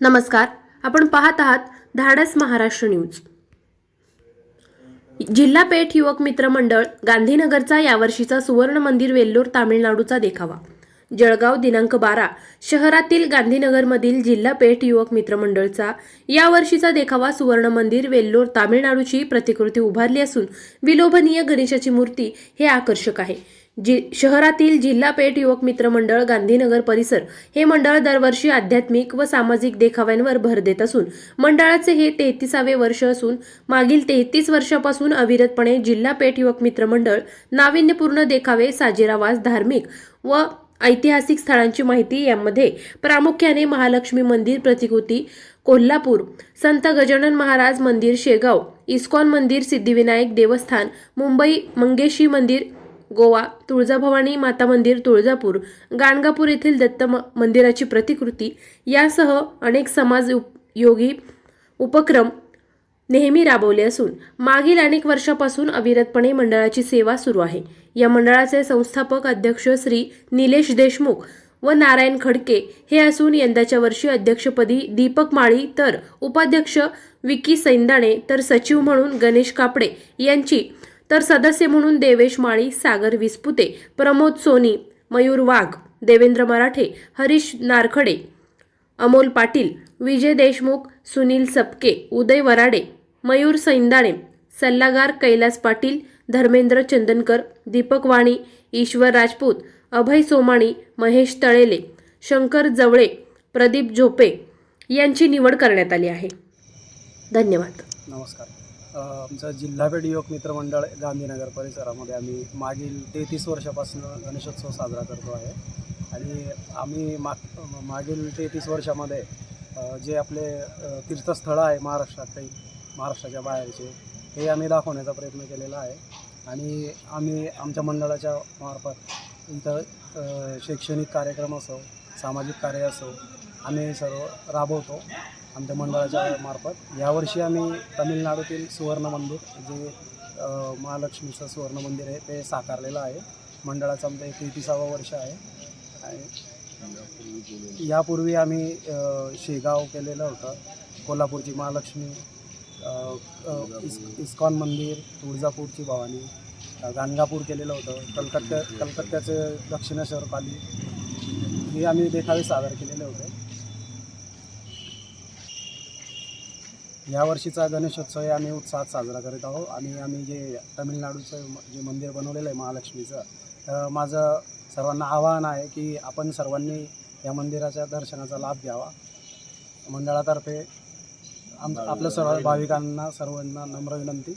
नमस्कार. आपण पाहत आहात धाडस महाराष्ट्र न्यूज. जिल्हा पेठ युवक मित्र मंडळ गांधीनगरचा यावर्षीचा सुवर्ण मंदिर वेल्लोर तामिळनाडूचा देखावा. जळगाव दिनांक बारा शहरातील गांधीनगरमधील जिल्हा पेठ युवक मित्र मंडळचा यावर्षीचा देखावा सुवर्ण मंदिर वेल्लोर तामिळनाडूची प्रतिकृती उभारली असून विलोभनीय गणेशाची मूर्ती हे आकर्षक आहे. जि शहरातील जिल्हा पेठ युवक मित्र मंडळ गांधीनगर परिसर हे मंडळ दरवर्षी आध्यात्मिक व सामाजिक देखाव्यांवर भर देत असून मंडळाचे हे तेहतीसावे वर्ष असून मागील तेहतीस वर्षापासून अविरतपणे जिल्हा पेठ युवक मित्र मंडळ नाविन्यपूर्ण देखावे साजेरावास धार्मिक व ऐतिहासिक स्थळांची माहिती यामध्ये प्रामुख्याने महालक्ष्मी मंदिर प्रतिकृती कोल्हापूर संत गजानन महाराज मंदिर शेगाव इस्कॉन मंदिर सिद्धिविनायक देवस्थान मुंबई मंगेशी मंदिर गोवा तुळजाभवानी माता मंदिर तुळजापूर गाणगापूर येथील दत्त म- मंदिराची प्रतिकृती यासह अनेक समाज उपयोगी उपक्रम नेहमी राबवले असून मागील अनेक वर्षापासून अविरतपणे मंडळाची सेवा सुरू आहे. या मंडळाचे संस्थापक अध्यक्ष श्री निलेश देशमुख व नारायण खडके हे असून यंदाच्या वर्षी अध्यक्षपदी दीपक माळी तर उपाध्यक्ष विकी सैंदाणे तर सचिव म्हणून गणेश कापडे यांची तर सदस्य म्हणून देवेश माळी सागर विस्पुते प्रमोद सोनी मयूर वाघ देवेंद्र मराठे हरीश नारखडे अमोल पाटील विजय देशमुख सुनील सपके उदय वराडे मयूर सैंदाणे सल्लागार कैलास पाटील धर्मेंद्र चंदनकर दीपक वाणी ईश्वर राजपूत अभय सोमाणी महेश तळेले शंकर जवळे प्रदीप झोपे यांची निवड करण्यात आली आहे. धन्यवाद. नमस्कार. आमचं जिल्हापेठ युवक मित्रमंडळ गांधीनगर परिसरामध्ये आम्ही मागील तेहतीस वर्षापासून गणेशोत्सव साजरा करतो आहे. आणि आम्ही माग मागील तेहतीस वर्षामध्ये जे आपले तीर्थस्थळं आहे महाराष्ट्रात काही महाराष्ट्राच्या बाहेरचे हे आम्ही दाखवण्याचा प्रयत्न केलेला आहे. आणि आम्ही आमच्या मंडळाच्या मार्फत इथं शैक्षणिक कार्यक्रम असो सामाजिक कार्य असो आम्ही सर्व राबवतो आमच्या मंडळाच्या मार्फत. यावर्षी आम्ही तमिळनाडूतील सुवर्ण मंदिर जे महालक्ष्मीचं सुवर्ण मंदिर आहे ते साकारलेलं आहे. मंडळाचं आमचं एक तेहतीसावं वर्ष आहे. आणि यापूर्वी आम्ही शेगाव केलेलं होतं. कोल्हापूरची महालक्ष्मी इस इस्कॉन मंदिर तुळजापूरची भवानी गाणगापूर केलेलं होतं. कलकत्त्या कलकत्त्याचे दक्षिणेश्वर पाली. हे आम्ही देखावे सादर केलेले होते. यावर्षीचा गणेशोत्सव हे आम्ही उत्साहात साजरा करीत आहोत. आणि आम्ही जे तमिळनाडूचं जे मंदिर बनवलेलं आहे महालक्ष्मीचं तर माझं सर्वांना आवाहन आहे की आपण सर्वांनी या मंदिराच्या दर्शनाचा लाभ घ्यावा. मंडळातर्फे आम आपल्या सर्व भाविकांना सर्वांना नम्र विनंती.